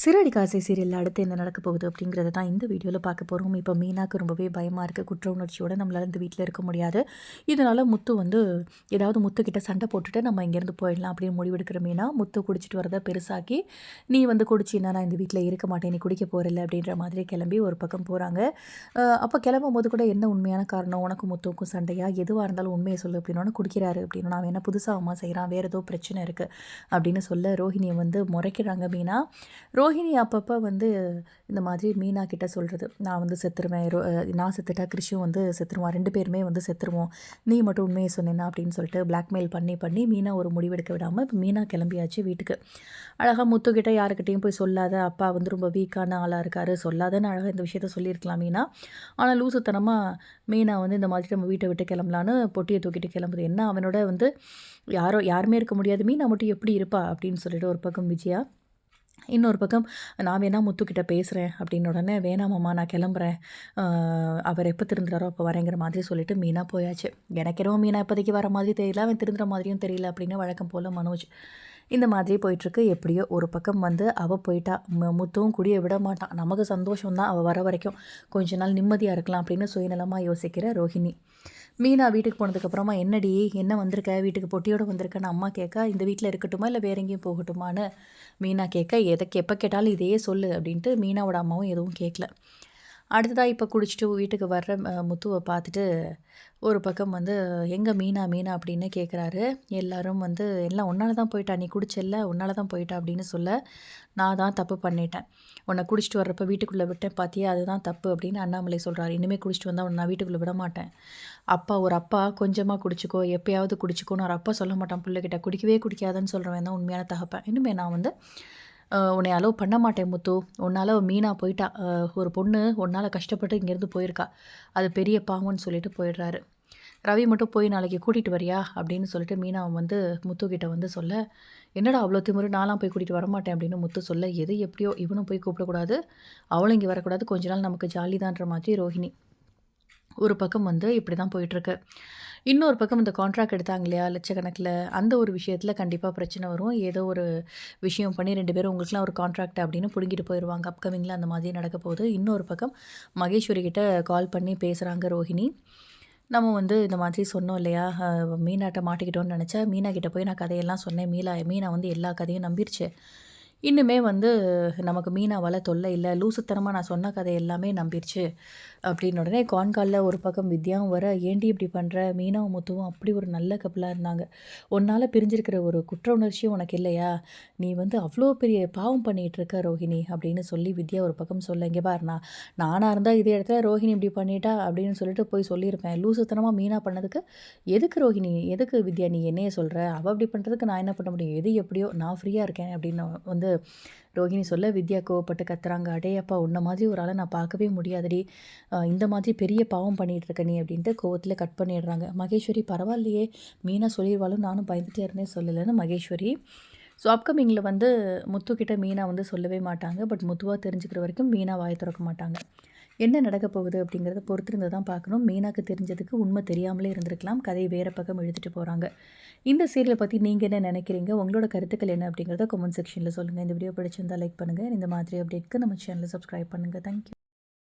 சிறடி காசை சீரியலில் அடுத்து என்ன நடக்க போகுது அப்படிங்கிறத தான் இந்த வீடியோவில் பார்க்க போகிறோம் இப்போ மீனாக்கு ரொம்பவே பயமாக இருக்குது குற்ற உணர்ச்சியோடு நம்மளால் இந்த வீட்டில் இருக்க முடியாது. இதனால் முத்து வந்து ஏதாவது முத்துக்கிட்ட சண்டை போட்டுட்டு நம்ம இங்கேருந்து போயிடலாம் அப்படின்னு முடிவெடுக்கிற மீனா முத்து குடிச்சிட்டு வரதை பெருசாக்கி நீ வந்து குடிச்சின்னா நான் இந்த வீட்டில் இருக்க மாட்டேன். நீ குடிக்க போகிறல அப்படின்ற மாதிரி கிளம்பி ஒரு பக்கம் போகிறாங்க அப்போ கிளம்பும் போது கூட என்ன உண்மையான காரணம்? உனக்கு முத்துக்கும் சண்டையாக எதுவாக இருந்தாலும் உண்மையை சொல்லு அப்படின்னு குடிக்கிறாரு அப்படின்னு. நான் என்ன புதுசாக அம்மா செய்கிறான் வேறு ஏதோ பிரச்சனை இருக்குது அப்படின்னு சொல்ல ரோஹிணியை வந்து முறைக்கிறாங்க மீனா. ரோ ரோஹிணி அப்பப்போ வந்து இந்த மாதிரி மீனா கிட்ட சொல்கிறது நான் வந்து செத்துருவேன் ரோ நான் செத்துட்டா கிருஷியும் வந்து செத்துருவான் ரெண்டு பேருமே வந்து செத்துருவோம் நீ மட்டும் உண்மையை சொன்னேன்னா அப்படின்னு சொல்லிட்டு பிளாக்மெயில் பண்ணி பண்ணி மீனா ஒரு முடிவெடுக்க விடாமல் இப்போ மீனா கிளம்பியாச்சு வீட்டுக்கு. அழகாக முத்துக்கிட்ட யாருக்கிட்டையும் போய் சொல்லாத அப்பா வந்து ரொம்ப வீக்கான ஆளாக இருக்கார் சொல்லாதன்னு அழகாக இந்த விஷயத்த சொல்லியிருக்கலாம் மீனா. ஆனால் லூசுத்தனமாக மீனா வந்து இந்த மாதிரி நம்ம வீட்டை விட்டு கிளம்பலான்னு பொட்டியை தூக்கிட்டு கிளம்புது. என்ன அவனோட வந்து யாரோ யாருமே இருக்க முடியாது மீனா மட்டும் எப்படி இருப்பா அப்படின்னு சொல்லிட்டு ஒரு பக்கம் விஜயா இன்னொரு பக்கம் நான் வேணா முத்துக்கிட்ட பேசுகிறேன் அப்படின்னு உடனே வேணாமம்மா நான் கிளம்புறேன். அவர் எப்போ திருந்துறாரோ அப்போ வரேங்கிற மாதிரி சொல்லிட்டு மீனா போயாச்சு. எனக்கு என்னவோ மீனா இப்போதைக்கு வர மாதிரி தெரியல அவன் திருந்துற மாதிரியும் தெரியல அப்படின்னு வழக்கம் போல் மனோஜ். இந்த மாதிரி போயிட்டுருக்கு. எப்படியோ ஒரு பக்கம் வந்து அவள் போயிட்டா. முத்துவும் குடிய விட மாட்டான். நமக்கு சந்தோஷம் தான் அவள் வர வரைக்கும் கொஞ்ச நாள் நிம்மதியாக இருக்கலாம் அப்படின்னு சுயநலமாக யோசிக்கிற ரோஹிணி. மீனா வீட்டுக்கு போனதுக்கப்புறமா என்னடி என்ன வந்திருக்க? வீட்டுக்கு பொட்டியோடு வந்திருக்கன்னு அம்மா கேட்க இந்த வீட்டில் இருக்கட்டுமா? இல்லை வேற எங்கேயும் போகட்டுமான்னு? மீனா கேட்க எதை எப்போ கேட்டாலும் இதையே சொல்லு அப்படின்ட்டு மீனாவோட அம்மாவும் எதுவும் கேட்கல அடுத்ததாக இப்போ குடிச்சிட்டு வீட்டுக்கு வர்ற முத்துவை பார்த்துட்டு ஒரு பக்கம் வந்து எங்கே மீனா மீனா? அப்படின்னு கேட்குறாரு எல்லாரும் வந்து எல்லாம் உன்னால தான் போயிட்டா நீ குடிச்சல்ல? உன்னால தான் போயிட்டா? அப்படின்னு சொல்ல நான் தான் தப்பு பண்ணிட்டேன். உன்னை குடிச்சிட்டு வர்றப்ப வீட்டுக்குள்ளே விட்டேன் பார்த்தியா அதுதான் தப்பு. அப்படின்னு அண்ணாமலை சொல்கிறாரு இனிமேல் குடிச்சிட்டு வந்தால் உன்னை நான் வீட்டுக்குள்ளே விட மாட்டேன். அப்பா ஒரு அப்பா கொஞ்சமாக குடிச்சிக்கோ. எப்பயாவது குடிச்சிக்கோன்னு ஒரு அப்பா சொல்ல மாட்டான். பிள்ளைகிட்ட குடிக்கவே குடிக்காதுன்னு சொல்கிறவன் தான் உண்மையான தகப்பேன். இனிமேல் நான் வந்து உன்னை அலோவ் பண்ண மாட்டேன் முத்து. உன்னால் மீனாக போயிட்டா. ஒரு பொண்ணு உன்னால் கஷ்டப்பட்டு இங்கேருந்து போயிருக்கா. அது பெரிய பாவம்னு சொல்லிட்டு போயிடுறாரு. ரவி மட்டும் போய் நாளைக்கு கூட்டிகிட்டு வரியா? அப்படின்னு சொல்லிட்டு மீனா வந்து முத்துக்கிட்ட வந்து சொல்ல என்னடா அவ்வளோ திமுறை நான்லாம் போய் கூட்டிகிட்டு வரமாட்டேன் அப்படின்னு முத்து சொல்ல எது எப்படியோ இவனும் போய் கூப்பிடக்கூடாது. அவளும் இங்கே வரக்கூடாது. கொஞ்ச நாள் நமக்கு ஜாலி தான்ற மாதிரி ரோஹிணி. ஒரு பக்கம் வந்து இப்படி தான் போயிட்டுருக்கு. இன்னொரு பக்கம் இந்த கான்ட்ராக்ட் எடுத்தாங்க இல்லையா லட்சக்கணக்கில்? அந்த ஒரு விஷயத்தில் கண்டிப்பாக பிரச்சனை வரும். ஏதோ ஒரு விஷயம் பண்ணி ரெண்டு பேரும் உங்களுக்குலாம் ஒரு கான்ட்ராக்ட் அப்படின்னு பிடுங்கிட்டு போயிடுவாங்க அப்கமிங்கில் அந்த மாதிரி நடக்க போகுது. இன்னொரு பக்கம் மகேஸ்வரி கிட்ட கால் பண்ணி பேசுகிறாங்க ரோஹிணி. நம்ம வந்து இந்த மாதிரி சொன்னோம் இல்லையா மீனாட்ட மாட்டிக்கிட்டோன்னு நினச்சா மீனா கிட்டே போய் நான் கதையெல்லாம் சொன்னேன். மீனா மீனா வந்து எல்லா கதையும் நம்பிருச்சு. இன்னுமே வந்து நமக்கு மீனாவால் தொல்லை இல்லை. லூசுத்தனமாக நான் சொன்ன கதை எல்லாமே நம்பிடுச்சு அப்படின்னு உடனே கான்காலில் ஒரு பக்கம் வித்யாவும் வர ஏண்டி இப்படி பண்ணுற மீனாவும் முத்துவும் அப்படி ஒரு நல்ல கப்பலாக இருந்தாங்க. உன்னால் பிரிஞ்சிருக்கிற ஒரு குற்ற உணர்ச்சியும் உனக்கு இல்லையா? நீ வந்து அவ்வளோ பெரிய பாவம் பண்ணிகிட்டு இருக்க ரோஹிணி அப்படின்னு சொல்லி வித்யா ஒரு பக்கம் சொல்ல இங்கே பாருண்ணா நானாக இருந்தால் இதே இடத்துல ரோஹிணி இப்படி பண்ணிட்டா? அப்படின்னு சொல்லிட்டு போய் சொல்லியிருப்பேன். லூசுத்தனமாக மீனா பண்ணதுக்கு எதுக்கு ரோஹிணி? எதுக்கு வித்யா நீ என்னையே சொல்கிற அவள் அப்படி பண்ணுறதுக்கு நான் என்ன பண்ண முடியும்? எது எப்படியோ நான் ஃப்ரீயாக இருக்கேன் அப்படின்னு வந்து ரோஹிணி சொல்ல வித்யா கோவப்பட்டு கத்துறாங்க. அடே அப்பா உன்ன மாதிரி ஒரு ஆளை நான் பார்க்கவே முடியாதடி. இந்த மாதிரி பெரிய பாவம் பண்ணிகிட்ருக்க நீ அப்படின்ட்டு கோவத்தில் கட் பண்ணிடுறாங்க. மகேஸ்வரி பரவாயில்லையே மீனா சொல்லிடுவாலும் நானும் பயந்துட்டே இருந்தேன் சொல்லலைன்னு மகேஸ்வரி. ஸோ அப்கமிங்கில் வந்து முத்துக்கிட்ட மீனா வந்து சொல்லவே மாட்டாங்க. பட் முத்துவாக தெரிஞ்சுக்கிற வரைக்கும் மீனா வாய திறக்க மாட்டாங்க. என்ன நடக்க போகுது அப்படிங்கிறத பொறுத்திருந்து தான் பார்க்கணும். மீனாக்கு தெரிஞ்சதுக்கு உண்மை தெரியாமலே இருந்திருக்கலாம். கதையை வேறு பக்கம் எழுதிட்டு போகிறாங்க இந்த சீரியலை பற்றி நீங்கள் என்ன நினைக்கிறீங்க? உங்களோட கருத்துக்கள் என்ன அப்படிங்கிறத கமெண்ட் செக்ஷனில் சொல்லுங்கள் இந்த வீடியோ பிடிச்சிருந்தால் லைக் பண்ணுங்கள் இந்த மாதிரி அப்டேட்க்கு நம்ம சேனலை சப்ஸ்கிரைப் பண்ணுங்கள் தேங்க்யூ